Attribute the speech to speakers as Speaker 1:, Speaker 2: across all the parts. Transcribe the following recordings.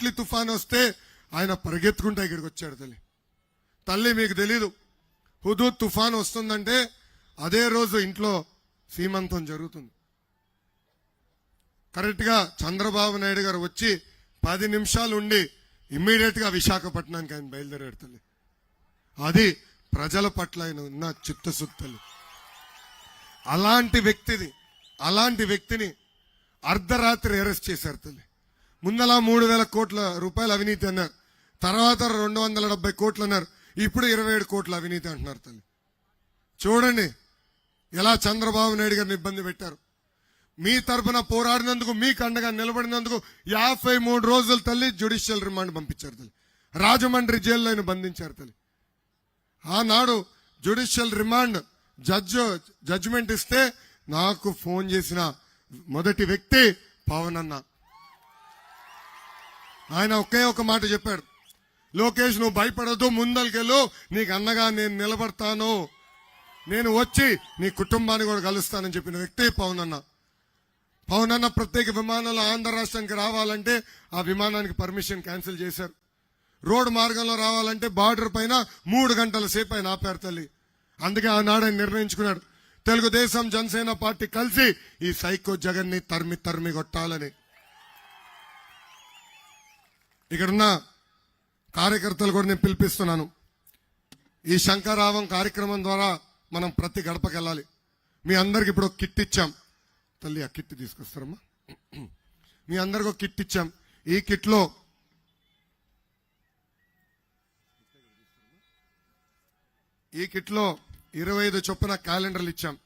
Speaker 1: తిట్లి తుఫాన్ వస్తే ఆయన పరిగెత్తుకుంటా ఇక్కడికి వచ్చాడు తల్లి. తల్లి మీకు తెలీదు. హుదూ తుఫాన్ వస్తుందంటే అదే రోజు ఇంట్లో సీమంతం జరుగుతుంది. కరెక్ట్గా చంద్రబాబు నాయుడు గారు వచ్చి పది నిమిషాలు ఉండి ఇమ్మీడియట్గా విశాఖపట్నానికి ఆయన బయలుదేరాడు తల్లి. అది ప్రజల పట్ల ఆయన ఉన్న చిత్తశుద్ధి అలాంటి వ్యక్తిది అలాంటి వ్యక్తిని అర్ధరాత్రి అరెస్ట్ చేశారు తల్లి. ముందల మూడు వేల కోట్ల రూపాయల అవినీతి అన్నారు. తర్వాత రెండు వందల డెబ్బై కోట్లు అన్నారు. ఇప్పుడు ఇరవై ఏడు కోట్ల అవినీతి అంటున్నారు తల్లి. చూడండి ఎలా చంద్రబాబు నాయుడు గారిని ఇబ్బంది పెట్టారు. మీ తరపున పోరాడినందుకు మీకు అండగా నిలబడినందుకు యాభై మూడు రోజులు తల్లి జ్యుడిషియల్ రిమాండ్ పంపించారు తల్లి. రాజమండ్రి జైల్లో ఆయన బంధించారు తల్లి. ఆనాడు జ్యుడిషియల్ రిమాండ్ జడ్జ్ జడ్జిమెంట్ ఇస్తే నాకు ఫోన్ చేసిన మొదటి వ్యక్తి పవన్ అన్న ఆయన ఒకే ఒక మాట చెప్పాడు. లోకేష్ నువ్వు భయపడద్దు ముందరికెళ్ళు. నీకు అన్నగా నేను నిలబడతాను. నేను వచ్చి నీ కుటుంబాన్ని కూడా కలుస్తానని చెప్పిన వ్యక్తి పవన్ అన్న పవన్ అన్న ప్రత్యేక విమానంలో ఆంధ్ర రాష్ట్రానికి రావాలంటే ఆ విమానానికి పర్మిషన్ క్యాన్సిల్ చేశారు. రోడ్డు మార్గంలో రావాలంటే బార్డర్ పైన మూడు గంటల సేపు ఆయన ఆపారు తల్లి. అందుకే ఆనాడు ఆయన నిర్ణయించుకున్నాడు. తెలుగుదేశం జనసేన పార్టీ కలిసి ఈ సైకో జగన్ని తరిమి తరిమి కొట్టాలని. ఇక్కడున్న కార్యకర్తలు కూడా నేను పిలిపిస్తున్నాను. ఈ శంకరావం కార్యక్రమం ద్వారా మనం ప్రతి గడపకి వెళ్ళాలి. మీ అందరికి ఇప్పుడు ఒక కిట్ ఇచ్చాం. తల్లి ఆ కిట్ తీసుకొస్తారమ్మా. మీ అందరికి ఒక కిట్ ఇచ్చాం. ఈ కిట్లో ఈ కిట్లో ఇరవై ఐదు చొప్పున క్యాలెండర్లు ఇచ్చాం.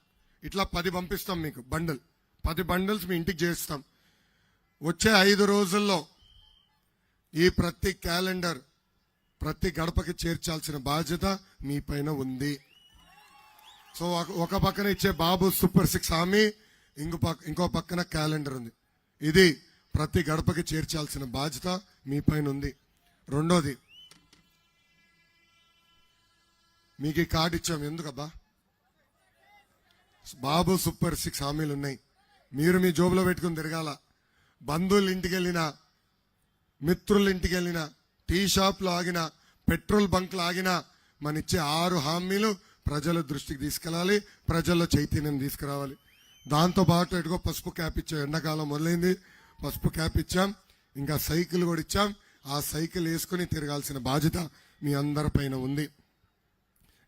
Speaker 1: ఇట్లా పది పంపిస్తాం మీకు బండిల్. పది బండిల్స్ మీ ఇంటికి చేస్తాం. వచ్చే ఐదు రోజుల్లో ఈ ప్రతి క్యాలెండర్ ప్రతి గడపకి చేర్చాల్సిన బాధ్యత మీ పైన ఉంది. సో ఒక- పక్కన ఇచ్చే బాబు సూపర్ సిక్స్ హామీ ఇంకో పక్క ఇంకో పక్కన క్యాలెండర్ ఉంది. ఇది ప్రతి గడపకి చేర్చాల్సిన బాధ్యత మీ పైన ఉంది. రెండోది మీకు ఈ కార్డు ఇచ్చాం. ఎందుకబ్బా? బాబు సూపర్ సిక్స్ హామీలు ఉన్నాయి. మీరు మీ జోబులో పెట్టుకుని తిరగాల. బంధువులు ఇంటికి వెళ్ళినా మిత్రుల ఇంటికి వెళ్ళిన టీ షాప్లో ఆగిన పెట్రోల్ బంక్లో ఆగిన మన ఇచ్చే ఆరు హామీలు ప్రజల దృష్టికి తీసుకెళ్ళాలి ప్రజల్లో చైతన్యం తీసుకురావాలి. దాంతో పాటు ఎటుకో పసుపు క్యాప్ ఇచ్చాం ఎండాకాలం మొదలైంది. పసుపు క్యాప్ ఇచ్చాం ఇంకా సైకిల్ కూడా ఇచ్చాం. ఆ సైకిల్ వేసుకుని తిరగాల్సిన బాధ్యత మీ అందరి పైన ఉంది.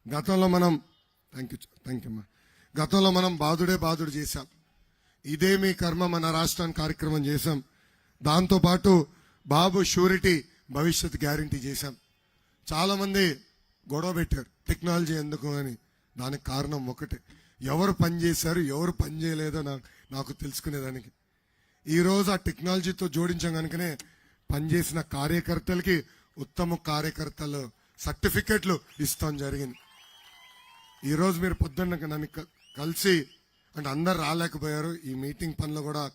Speaker 1: గతంలో మనం థ్యాంక్ యూ థ్యాంక్ యూ అమ్మా గతంలో మనం బాధుడే బాధుడు చేశాం. ఇదే మీ కర్మ మన రాష్ట్రానికి కార్యక్రమం చేశాం. దాంతో పాటు బాబు షూరిటీ భవిష్యత్ గ్యారంటీ చేశాం. చాలామంది గొడవ పెట్టారు టెక్నాలజీ ఎందుకు అని. దానికి కారణం ఒకటే. ఎవరు పని చేశారు ఎవరు పని చేయలేదో నాకు నాకు తెలుసుకునేదానికి. ఈ రోజు ఆ టెక్నాలజీతో జోడించాం కనుకనే పనిచేసిన కార్యకర్తలకి ఉత్తమ కార్యకర్తలు సర్టిఫికెట్లు ఇస్తాం జరిగింది. ఈరోజు మీరు పొద్దున్న నన్ను కలిసి అంటే అందరు రాలేకపోయారు. ఈ మీటింగ్ పనిలో కూడా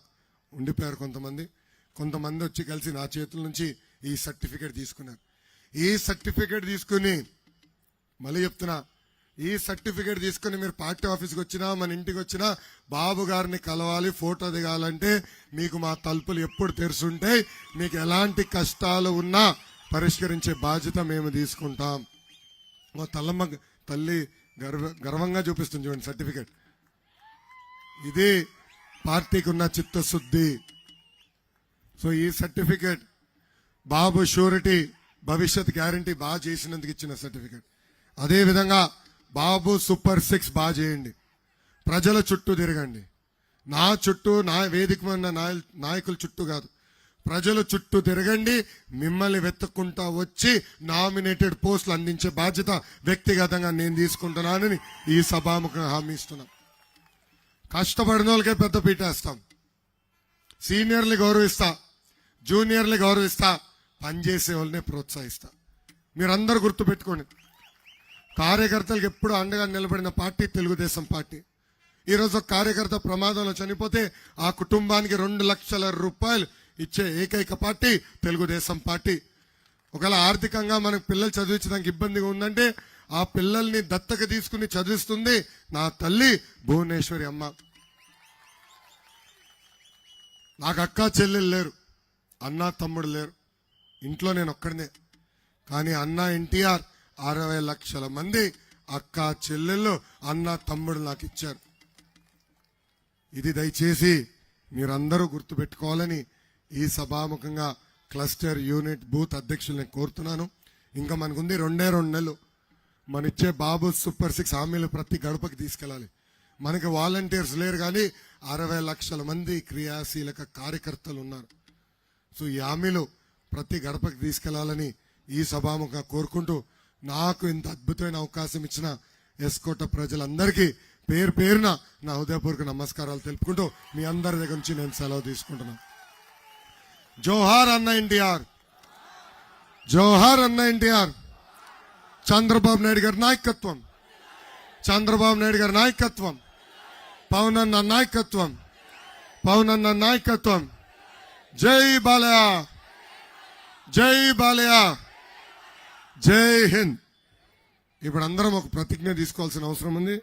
Speaker 1: ఉండిపోయారు కొంతమంది. కొంతమంది వచ్చి కలిసి నా చేతుల నుంచి ఈ సర్టిఫికేట్ తీసుకున్నారు. ఈ సర్టిఫికేట్ తీసుకుని మళ్ళీ చెప్తున్నా ఈ సర్టిఫికేట్ తీసుకుని మీరు పార్టీ ఆఫీస్కి వచ్చినా మన ఇంటికి వచ్చినా బాబు గారిని కలవాలి ఫోటో దిగాలంటే మీకు మా తలుపులు ఎప్పుడు తెరుచుంటాయి మీకు ఎలాంటి కష్టాలు ఉన్నా పరిష్కరించే బాధ్యత మేము తీసుకుంటాం. మా తల్లమ్మ తల్లి గర్వ గర్వంగా చూపిస్తుంది చూడండి సర్టిఫికేట్. ఇది పార్టీకి ఉన్న చిత్తశుద్ధి. సో ఈ సర్టిఫికేట్ బాబు షూరిటీ భవిష్యత్ గ్యారంటీ బాగా చేసినందుకు ఇచ్చిన సర్టిఫికేట్. అదేవిధంగా బాబు సూపర్ సిక్స్ బాగా చేయండి. ప్రజల చుట్టూ తిరగండి. నా చుట్టూ నా వేదిక ఉన్న నాయ- నాయకుల చుట్టూ కాదు. ప్రజల చుట్టూ తిరగండి. మిమ్మల్ని వెతుక్కుంటా వచ్చి నామినేటెడ్ పోస్టులు అందించే బాధ్యత వ్యక్తిగతంగా నేను తీసుకుంటున్నానని ఈ సభాముఖంగా హామీ ఇస్తున్నాను కష్టపడిన వాళ్ళకే పెద్ద పీటేస్తాం సీనియర్ని గౌరవిస్తా జూనియర్ని గౌరవిస్తా పనిచేసే వాళ్ళని ప్రోత్సహిస్తా. మీరందరూ గుర్తుపెట్టుకోండి కార్యకర్తలకు ఎప్పుడు అండగా నిలబడిన పార్టీ తెలుగుదేశం పార్టీ. ఈరోజు ఒక కార్యకర్త ప్రమాదంలో చనిపోతే ఆ కుటుంబానికి రెండు లక్షల రూపాయలు ఇచ్చే ఏకైక పార్టీ తెలుగుదేశం పార్టీ. ఒకవేళ ఆర్థికంగా మనకు పిల్లలు చదివించడానికి ఇబ్బందిగా ఉందంటే ఆ పిల్లల్ని దత్తక తీసుకుని చదివిస్తుంది నా తల్లి భువనేశ్వరి అమ్మ. నాకు అక్క చెల్లెలు లేరు. అన్న తమ్ముడు లేరు. ఇంట్లో నేను ఒక్కడినే. కానీ అన్న ఎన్టీఆర్ అరవై లక్షల మంది అక్క చెల్లెళ్ళు అన్న తమ్ముడు నాకు ఇచ్చారు. ఇది దయచేసి మీరందరూ గుర్తుపెట్టుకోవాలని ఈ సభాముఖంగా క్లస్టర్ యూనిట్ బూత్ అధ్యక్షుల్ని కోరుతున్నాను. ఇంకా మనకుంది రెండే రెండు నెలలు. మన ఇచ్చే బాబు సూపర్ సిక్స్ హామీలు ప్రతి గడపకి తీసుకెళ్ళాలి. మనకి వాలంటీర్స్ లేరు కానీ అరవై లక్షల మంది క్రియాశీలక కార్యకర్తలు ఉన్నారు సో ఈ హామీలు ప్రతి గడపకి తీసుకెళ్ళాలని ఈ సభాముఖంగా కోరుకుంటూ నాకు ఇంత అద్భుతమైన అవకాశం ఇచ్చిన ఎస్కోట ప్రజలందరికీ పేరు పేరున నా హృదయపూర్వక నమస్కారాలు తెలుపుకుంటూ మీ అందరి దగ్గర నుంచి నేను సెలవు తీసుకుంటున్నాను. జోహార్ అన్న ఎన్టీఆర్. జోహార్ అన్న ఎన్టీఆర్. చంద్రబాబు నాయుడు గారి నాయకత్వం. చంద్రబాబు నాయుడు గారి నాయకత్వం. పవన్ అన్న నాయకత్వం. పవన్ అన్న నాయకత్వం. జై బాలయ జై బాలయ జై హింద్. ఇప్పుడు అందరం ఒక ప్రతిజ్ఞ తీసుకోవాల్సిన అవసరం ఉంది.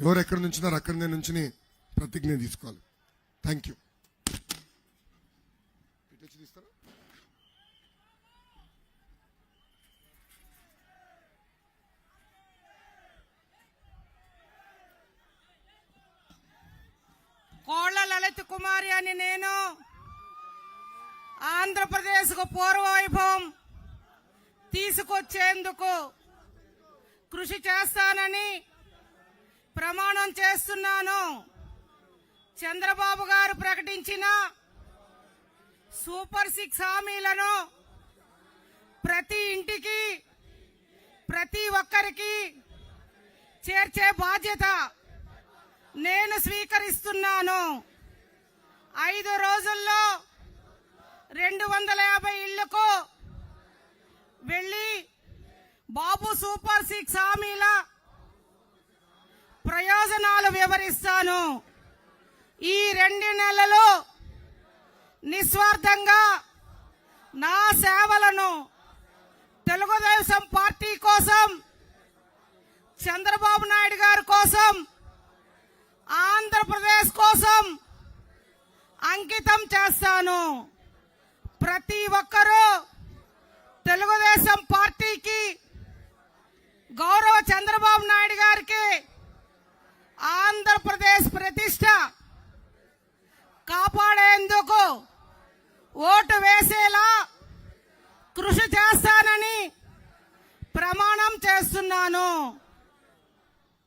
Speaker 1: ఎవరు ఎక్కడి నుంచినారు అక్కడి నుంచి ప్రతిజ్ఞ తీసుకోవాలి. Thank you.
Speaker 2: కోళ్ళ కుమారి అని నేను ఆంధ్రప్రదేశ్కు పూర్వ వైభవం తీసుకొచ్చేందుకు కృషి చేస్తానని ప్రమాణం చేస్తున్నాను. చంద్రబాబు గారు ప్రకటించిన సూపర్ సిక్స్ హామీలను ప్రతి ఇంటికి ప్రతి ఒక్కరికి చేర్చే బాధ్యత నేను స్వీకరిస్తున్నాను. ఐదు రోజుల్లో రెండు వందల యాభై ఇళ్ళకు వెళ్ళి బాబు సూపర్ సిక్స్ హామీల ప్రయోజనాలు వివరిస్తాను. ఈ రెండు నెలలు నిస్వార్థంగా నా సేవలను తెలుగుదేశం పార్టీ కోసం చంద్రబాబు నాయుడు గారి కోసం ఆంధ్రప్రదేశ్ కోసం అంకితం చేస్తాను. ప్రతి ఒక్కరూ తెలుగుదేశం పార్టీకి గౌరవ చంద్రబాబు నాయుడు గారికి ఆంధ్రప్రదేశ్ ప్రతిష్ట కాపాడేందుకు ఓటు వేసేలా కృషి చేస్తానని ప్రమాణం చేస్తున్నాను.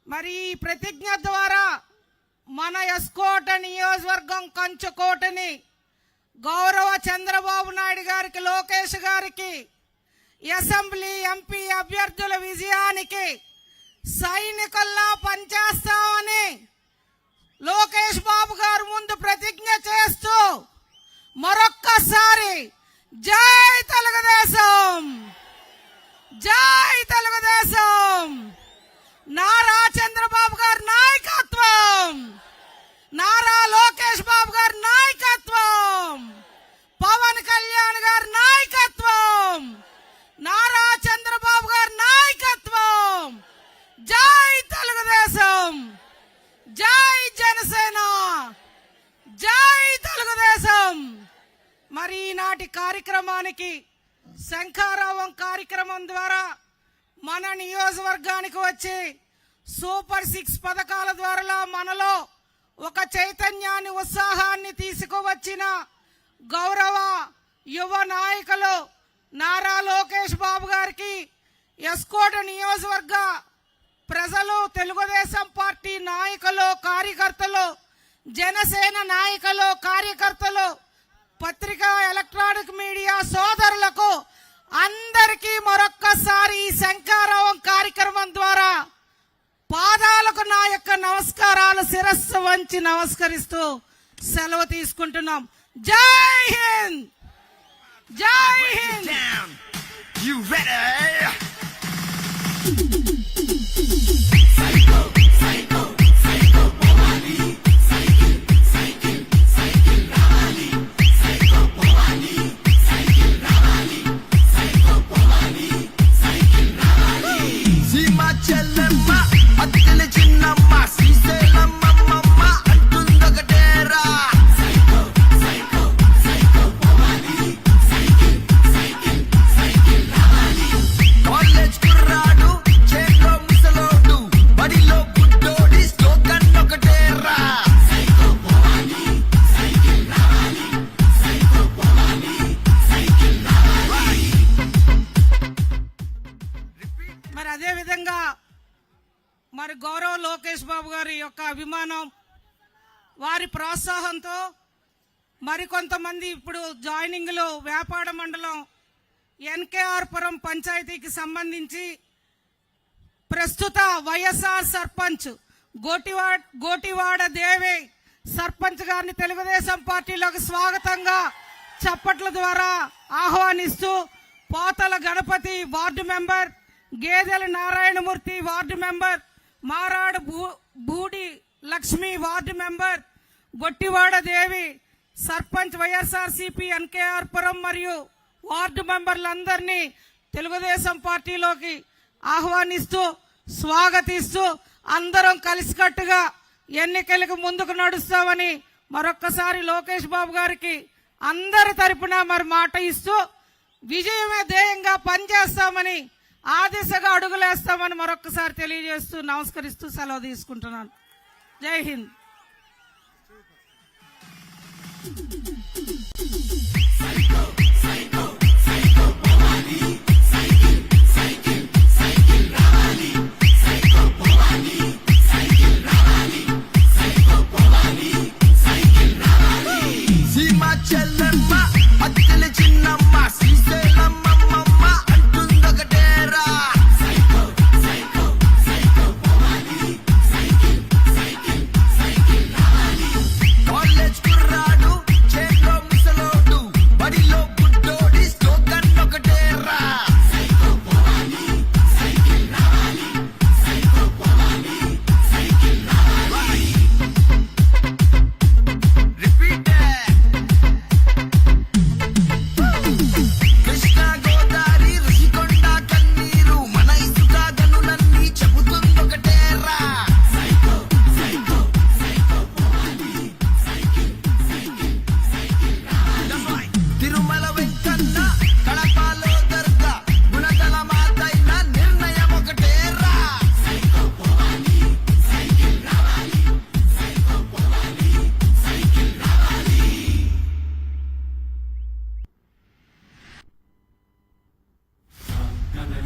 Speaker 2: మరి ఈ ప్రతిజ్ఞ ద్వారా మన ఎస్కోట నియోజకవర్గం కంచుకోటని గౌరవ చంద్రబాబు నాయుడు గారికి లోకేష్ గారికి అసెంబ్లీ ఎంపీ అభ్యర్థుల విజయానికి సైనికుల్లా పనిచేస్తామని లోకేష్ బాబు గారు ముందు ప్రతిజ్ఞ చేస్తూ మరొక్కసారి జై తెలుగుదేశం! జై తెలుగుదేశం! నారా చంద్రబాబు గారు నాయక నారా లోకేష్ బాబు గారి నాయకత్వం. పవన్ కళ్యాణ్ గారి నాయకత్వం. నారా చంద్రబాబు గారి నాయకత్వం. జై తెలుగుదేశం. జై జనసేన. జై తెలుగుదేశం. మరి ఈనాటి కార్యక్రమానికి శంఖారావం కార్యక్రమం ద్వారా మన నియోజకవర్గానికి వచ్చి సూపర్ సిక్స్ పథకాల ద్వారా మనలో ఒక చైతన్యాన్ని ఉత్సాహాన్ని తీసుకువచ్చిన గౌరవ యువ నాయకులు నారా లోకేష్ బాబు గారికి ఎస్కోట నియోజకవర్గ ప్రజలు తెలుగుదేశం పార్టీ నాయకులు కార్యకర్తలు జనసేన నాయకులు కార్యకర్తలు పత్రికా ఎలక్ట్రానిక్ మీడియా సోదరులకు అందరికీ మరొక్కసారి ఈ శంకారావం కార్యక్రమం ద్వారా పాదాలకు నా యొక్క నమస్కారాలు శిరస్సు వంచి నమస్కరిస్తూ సెలవు తీసుకుంటున్నాం జై హింద్ జై హింద్.
Speaker 3: You ready?
Speaker 2: మరికొంతమంది ఇప్పుడు జాయినింగ్లో వ్యాపార మండలం ఎన్కేఆర్పురం పంచాయతీకి సంబంధించి ప్రస్తుత వైఎస్ఆర్ సర్పంచ్ గోటివాడ గోటివాడ దేవి సర్పంచ్ గారిని తెలుగుదేశం పార్టీలోకి స్వాగతంగా చప్పట్ల ద్వారా ఆహ్వానిస్తూ పోతల గణపతి వార్డు మెంబర్ గేదెల నారాయణమూర్తి వార్డు మెంబర్ మారాడు భూ Budi Lakshmi ward member Gottivada Devi sarpanch YSRCP NKR Puram మరియు వార్డు మెంబర్లందరినీ తెలుగుదేశం పార్టీలోకి ఆహ్వానిస్తూ స్వాగతిస్తూ అందరం కలిసికట్టుగా ఎన్నికలకు ముందుకు నడుస్తామని మరొక్కసారి లోకేష్ బాబు గారికి అందరి తరపున మరి మాట ఇస్తూ విజయమే ధ్యేయంగా పనిచేస్తామని ఆ దిశగా అడుగులేస్తామని మరొక్కసారి తెలియజేస్తూ నమస్కరిస్తూ సెలవు తీసుకుంటున్నాను. జై హింద్.
Speaker 3: Thank you.